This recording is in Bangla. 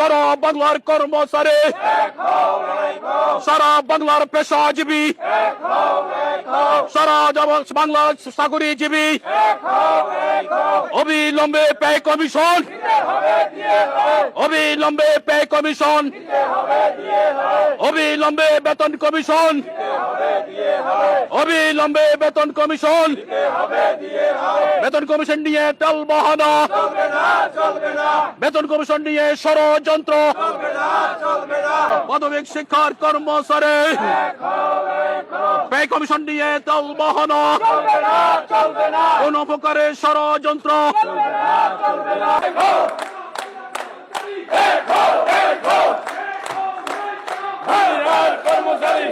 সারা বাংলার কর্মচারী। সারা বাংলার পেশাজীবী। সারা বাংলার চাকরিজীবী অবিলম্বে পে কমিশন। অবিলম্বে পে কমিশন। অবিলম্বে বেতন কমিশন। অবিলম্বে বেতন কমিশন। বেতন কমিশন নিয়ে টাল বাহানা। বেতন কমিশন নিয়ে ষড়যন্ত্র। মাধ্যমিক শিক্ষার কর্মচারে। ব্যয় কমিশন নিয়ে তলবহন কোন ষড়যন্ত্র। কর্মচারী।